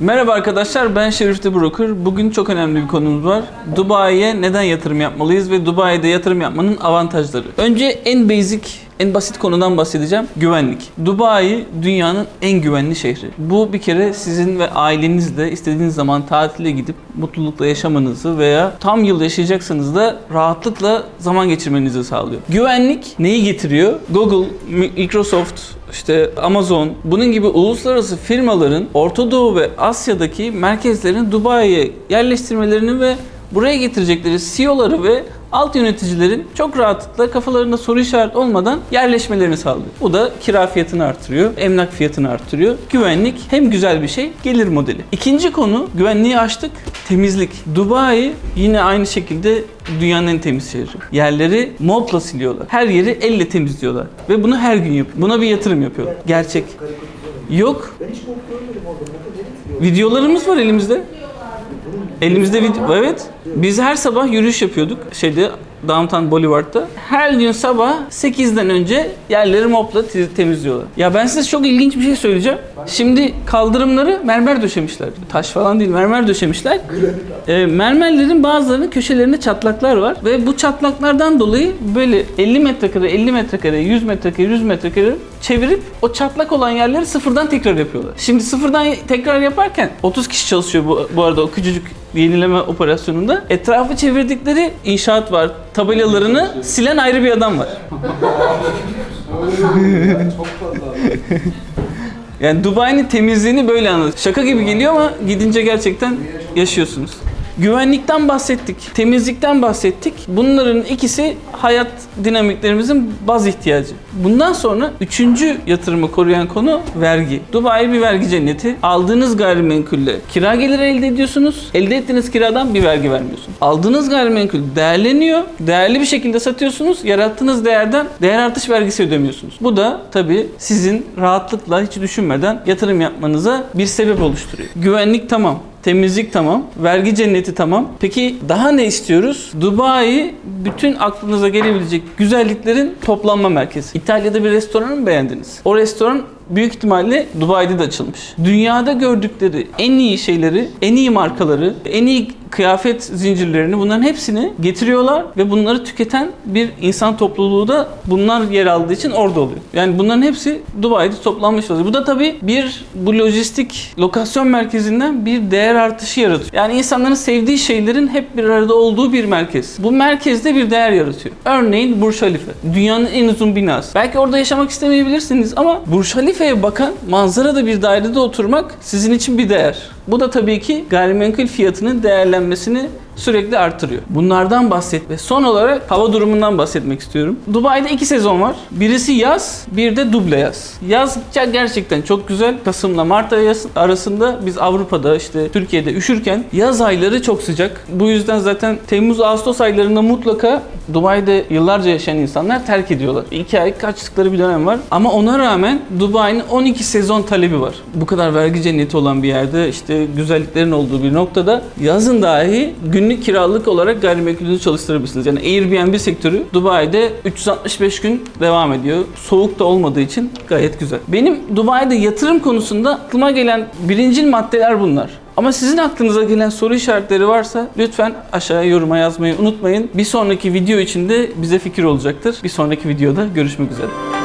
Merhaba arkadaşlar ben Şerif de Broker. Bugün çok önemli bir konumuz var. Dubai'ye neden yatırım yapmalıyız ve Dubai'de yatırım yapmanın avantajları. Önce en basic, en basit konudan bahsedeceğim. Güvenlik. Dubai dünyanın en güvenli şehri. Bu bir kere sizin ve ailenizle istediğiniz zaman tatile gidip mutlulukla yaşamanızı veya tam yıl yaşayacaksanız da rahatlıkla zaman geçirmenizi sağlıyor. Güvenlik neyi getiriyor? Google, Microsoft, işte Amazon bunun gibi uluslararası firmaların Orta Doğu ve Asya'daki merkezlerini Dubai'ye yerleştirmelerini ve buraya getirecekleri CEO'ları ve alt yöneticilerin çok rahatlıkla kafalarında soru işareti olmadan yerleşmelerini sağlıyor. Bu da kira fiyatını artırıyor, emlak fiyatını artırıyor. Güvenlik hem güzel bir şey, gelir modeli. İkinci konu güvenliği açtık, temizlik. Dubai yine aynı şekilde dünyanın en temiz şehri. Yerleri mopla siliyorlar. Her yeri elle temizliyorlar. Ve bunu her gün yapıyor. Buna bir yatırım yapıyorlar. Gerçek. Yok. Ben hiç mop görmedim orada. Videolarımız var elimizde. Elimizde video. Evet. Biz her sabah yürüyüş yapıyorduk. Şeyde Downtown Boulevard'da. Her gün sabah 8'den önce yerleri mopla te- temizliyorlar. Ya ben size çok ilginç bir şey söyleyeceğim. Şimdi kaldırımları mermer döşemişler. Taş falan değil mermer döşemişler. E, mermerlerin bazılarının köşelerinde çatlaklar var ve bu çatlaklardan dolayı böyle 50 metrekare, 50 metrekare, 100 metrekare, 100 metrekare çevirip o çatlak olan yerleri sıfırdan tekrar yapıyorlar. Şimdi sıfırdan tekrar yaparken 30 kişi çalışıyor bu, bu arada o küçücük yenileme operasyonunda. Etrafı çevirdikleri inşaat var. Tabelalarını silen ayrı bir adam var. Çok fazla. Yani Dubai'nin temizliğini böyle anladık. Şaka gibi geliyor ama gidince gerçekten yaşıyorsunuz. Güvenlikten bahsettik, temizlikten bahsettik. Bunların ikisi hayat dinamiklerimizin baz ihtiyacı. Bundan sonra üçüncü yatırımı koruyan konu vergi. Dubai bir vergi cenneti. Aldığınız gayrimenkulle kira geliri elde ediyorsunuz. Elde ettiğiniz kiradan bir vergi vermiyorsunuz. Aldığınız gayrimenkul değerleniyor. Değerli bir şekilde satıyorsunuz. Yarattığınız değerden değer artış vergisi ödemiyorsunuz. Bu da tabii sizin rahatlıkla hiç düşünmeden yatırım yapmanıza bir sebep oluşturuyor. Güvenlik tamam. Temizlik tamam, vergi cenneti tamam. Peki daha ne istiyoruz? Dubai bütün aklınıza gelebilecek güzelliklerin toplanma merkezi. İtalya'da bir restoranı mı beğendiniz? O restoran büyük ihtimalle Dubai'de de açılmış. Dünyada gördükleri en iyi şeyleri, en iyi markaları, en iyi kıyafet zincirlerini bunların hepsini getiriyorlar ve bunları tüketen bir insan topluluğu da bunlar yer aldığı için orada oluyor. Yani bunların hepsi Dubai'de toplanmış oluyor. Bu da tabii bir bu lojistik lokasyon merkezinden bir değer artışı yaratıyor. Yani insanların sevdiği şeylerin hep bir arada olduğu bir merkez. Bu merkezde bir değer yaratıyor. Örneğin Burj Khalifa. Dünyanın en uzun binası. Belki orada yaşamak istemeyebilirsiniz ama Burj Khalifa'ya bakan manzarada bir dairede oturmak sizin için bir değer. Bu da tabii ki gayrimenkul fiyatının değerlenmesini sürekli artırıyor. Bunlardan bahset ve son olarak hava durumundan bahsetmek istiyorum. Dubai'de iki sezon var. Birisi yaz, bir de duble yaz. Yaz gerçekten çok güzel. Kasım'la Mart ayı arasında biz Avrupa'da işte Türkiye'de üşürken yaz ayları çok sıcak. Bu yüzden zaten Temmuz Ağustos aylarında mutlaka Dubai'de yıllarca yaşayan insanlar terk ediyorlar. İki ay kaçtıkları bir dönem var. Ama ona rağmen Dubai'nin 12 sezon talebi var. Bu kadar vergi cenneti olan bir yerde işte güzelliklerin olduğu bir noktada yazın dahi günlük kiralık olarak gayrimenkulünüzü çalıştırabilirsiniz. Yani Airbnb sektörü Dubai'de 365 gün devam ediyor. Soğuk da olmadığı için gayet güzel. Benim Dubai'de yatırım konusunda aklıma gelen birincil maddeler bunlar. Ama sizin aklınıza gelen soru işaretleri varsa lütfen aşağıya yoruma yazmayı unutmayın. Bir sonraki video için de bize fikir olacaktır. Bir sonraki videoda görüşmek üzere.